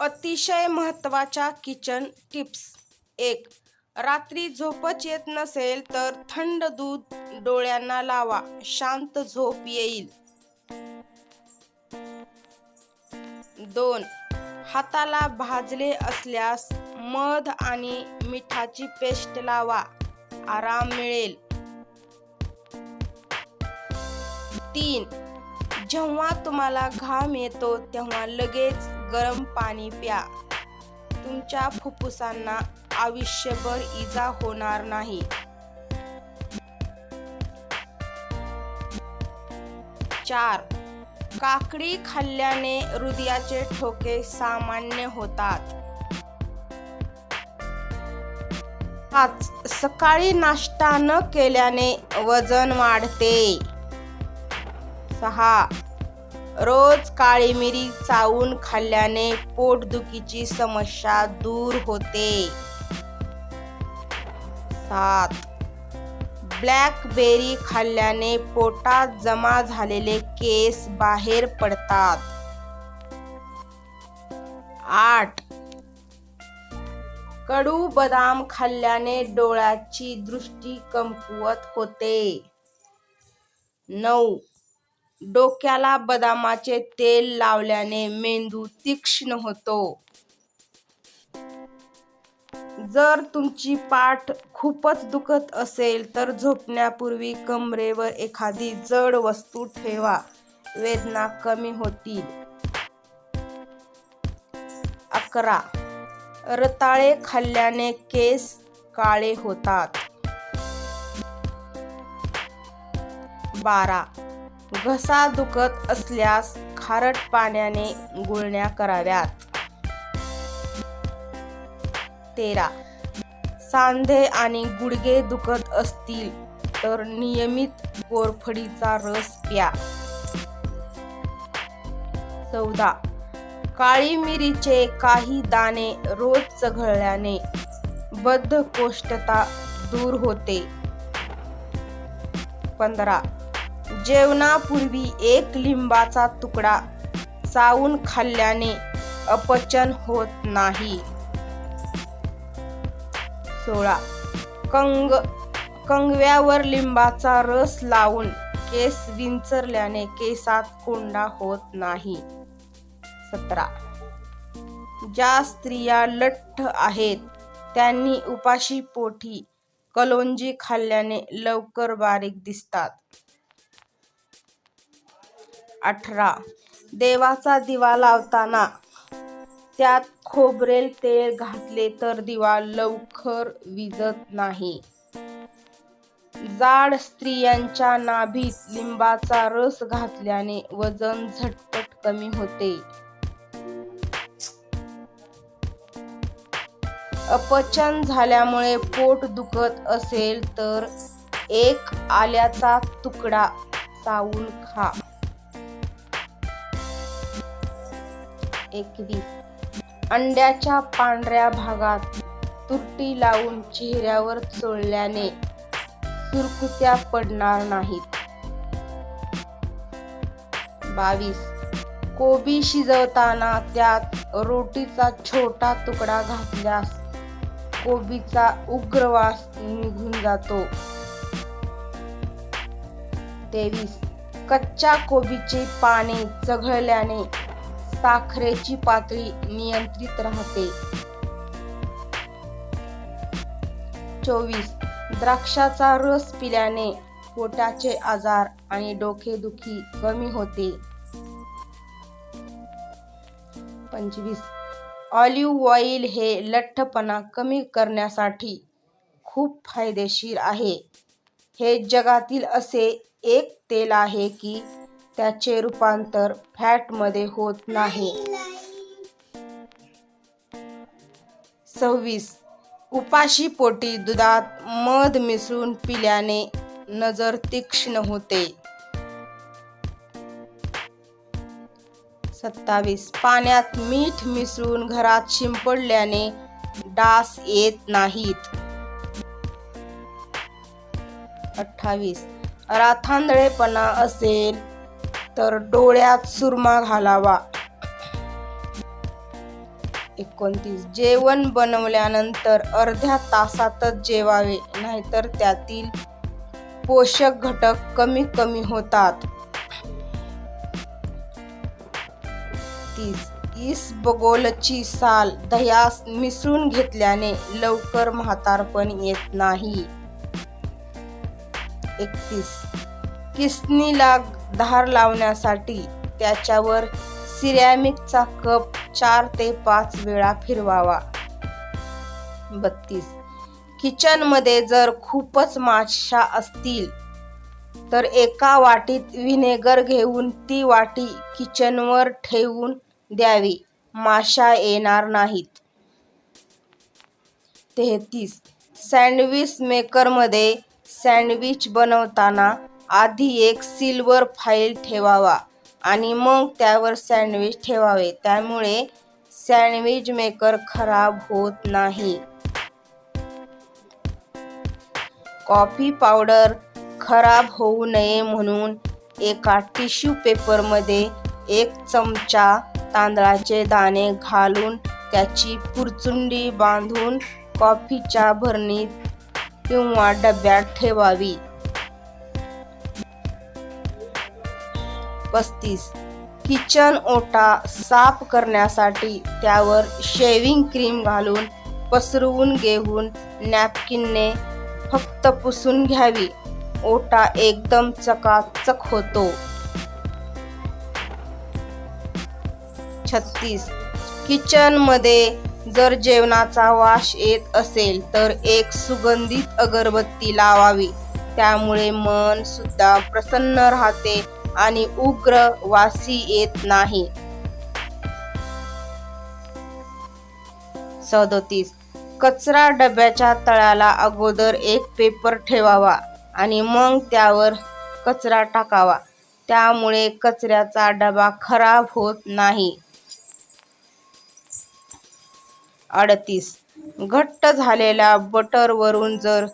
अतिशय महत्त्वाच्या kitchen tips. एक रात्री झोपच येत नसेल तर थंड दूध डोळ्यांना लावा. शांत झोप येईल. दोन हाताला भाजले असल्यास मध आणि मिठाची पेस्ट लावा. आराम मिळेल. तीन जेव्हा तुम्हाला घाम येतो तेव्हा लगेच गरम पाणी प्या. तुमच्या फुफ्फुसांना आयुष्यभर इजा होणार नाही. चार. काकडी खाल्ल्याने हृदयाचे ठोके सामान्य होतात. पाच. सकाळी नाश्ता न केल्याने वजन वाढते. सहा. रोज काळी मिरी चावून खाल्ल्याने पोटदुखीची समस्या दूर होते. सात. ब्लॅकबेरी खाल्ल्याने पोटात जमा झालेले केस बाहेर पडतात. आठ. कडू बदाम खाल्ल्याने डोळ्याची दृष्टी कमकुवत होते. नऊ. डोक्याला बदामाचे तेल लावल्याने मेंदू तीक्ष्ण होतो. जर तुमची पाठ खूपच दुखत असेल तर झोपण्यापूर्वी कमरेवर एखादी जड वस्तू ठेवा. वेदना कमी होतील. अकरा. रताळे खाल्ल्याने केस काळे होतात. बारा. घसा दुखत असल्यास खारट पाण्याने गुळण्या कराव्यात. तेरा. सांधे आणि गुडघे दुखत असतील तर नियमित गोरफडीचा रस प्या. चौदा. काळी मिरीचे काही दाणे रोज चघळल्याने बद्धकोष्ठता दूर होते. पंधरा. जेवणापूर्वी एक लिंबाचा तुकडा चावून खाल्ल्याने अपचन होत नाही. सोळा. कंग कंगव्यावर लिंबाचा रस लावून केस विंचरल्याने केसात कोंडा होत नाही. सतरा. ज्या स्त्रिया लठ्ठ आहेत त्यांनी उपाशी पोटी कलोंजी खाल्ल्याने लवकर बारीक दिसतात. अठरा. देवाचा दिवा लावताना त्यात खोबरेल तेल घातले तर दिवा लवकर विजत नाही. जाड स्त्रियांच्या नाभीत लिंबाचा रस घातल्याने वजन झटपट कमी होते. अपचन झाल्यामुळे पोट दुखत असेल तर एक आल्याचा तुकडा चावून खा. एकवीस अंड्याच्या पांढऱ्या भागात तुट्टी लावून चेहऱ्यावर चोळल्याने सुरकुत्या पडणार नाहीत. बावीस. कोबी शिजवताना त्यात रोटीचा छोटा तुकडा घातल्यास कोबीचा उग्रवास निघून जातो. तेवीस. कच्च्या कोबीचे पाने चघळल्याने साखरेची पातळी नियंत्रित राहते. चोवीस. द्राक्षाचा रस पिल्याने पोटाचे आजार आणि डोकेदुखी कमी होते. पंचवीस. ऑलिव्ह ऑइल हे लठ्ठपणा कमी करण्यासाठी खूप फायदेशीर आहे. हे जगातील असे एक तेल आहे की त्याचे रूपांतर फॅटमध्ये होत नाही. सव्वीस. उपाशी पोटी दुधात मध मिसळून पिल्याने नजर तीक्ष्ण होते. सत्तावीस. पाण्यात मीठ मिसळून घरात शिंपडल्याने डास येत नाहीत. अठ्ठावीस. राथांदळेपणा असेल तर डोळ्यात सुरमा घालावा. एकोणतीस. जेवण बनवल्यानंतर अर्ध्या तासातच जेवावे नाहीतर त्यातील पोषक घटक कमी कमी होतात. तीस. इसबगोलची साल दह्यास मिसळून घेतल्याने लवकर म्हातारपण येत नाही. एकतीस. किसनीला धार लावण्यासाठी त्याच्यावर सिरॅमिकचा कप चार ते पाच वेळा फिरवावा. बत्तीस. किचनमध्ये जर खूपच माशा असतील तर एका वाटीत व्हिनेगर घेऊन ती वाटी किचनवर ठेवून द्यावी. माशा येणार नाहीत. तेहतीस. सँडविच मेकरमध्ये सँडविच बनवताना आधी एक सिल्वर फाईल ठेवावा आणि मग त्यावर सँडविच ठेवावे. त्यामुळे सँडविच मेकर खराब होत नाही. कॉफी पावडर खराब होऊ नये म्हणून एका टिश्यू पेपरमध्ये एक चमचा तांदळाचे दाणे घालून त्याची पुरचुंडी बांधून कॉफीच्या भरणीत किंवा डब्यात ठेवावी. पस्तीस. किचन ओटा साफ करण्यासाठी त्यावर शेविंग क्रीम घालून पसरवून घेऊन नॅपकिनने फक्त पुसून घ्यावी. ओटा एकदम चकाचक होतो. छत्तीस. किचनमध्ये जर जेवणाचा वास येत असेल तर एक सुगंधित अगरबत्ती लावावी. त्यामुळे मन सुद्धा प्रसन्न राहते. आणि उग्र वासी येत नाही. सदोतीस. कचरा डब्याच्या तळाला अगोदर एक पेपर ठेवावा आणि मग त्यावर कचरा टाकावा. त्यामुळे कचऱ्याचा डबा खराब होत नाही. अडतीस. घट्ट झालेल्या बटरवरून जर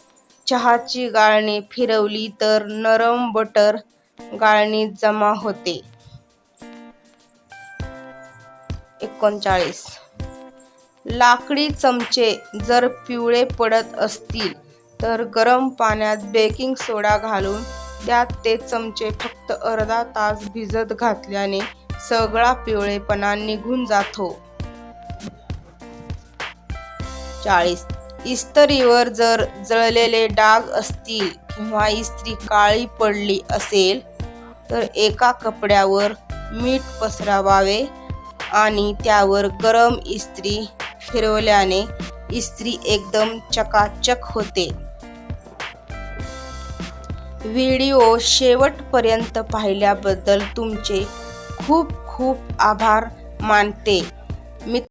चहाची गाळणी फिरवली तर नरम बटर गाळणीत जमा होते. एकोणचाळीस. लाकडी चमचे जर पिवळे पडत असतील तर गरम पाण्यात बेकिंग सोडा घालून त्यात ते चमचे फक्त अर्धा तास भिजत घातल्याने सगळा पिवळेपणा निघून जातो. चाळीस. इस्तरीवर जर जळलेले डाग असतील किंवा इस्त्री काळी पडली असेल तर एका कपड्यावर मीठ पसरावावे आणि त्यावर गरम इस्त्री फिरवल्याने इस्त्री एकदम चकाचक होते. व्हिडिओ शेवटपर्यंत पाहिल्याबद्दल तुमचे खूप खूप आभार मानते. मित्र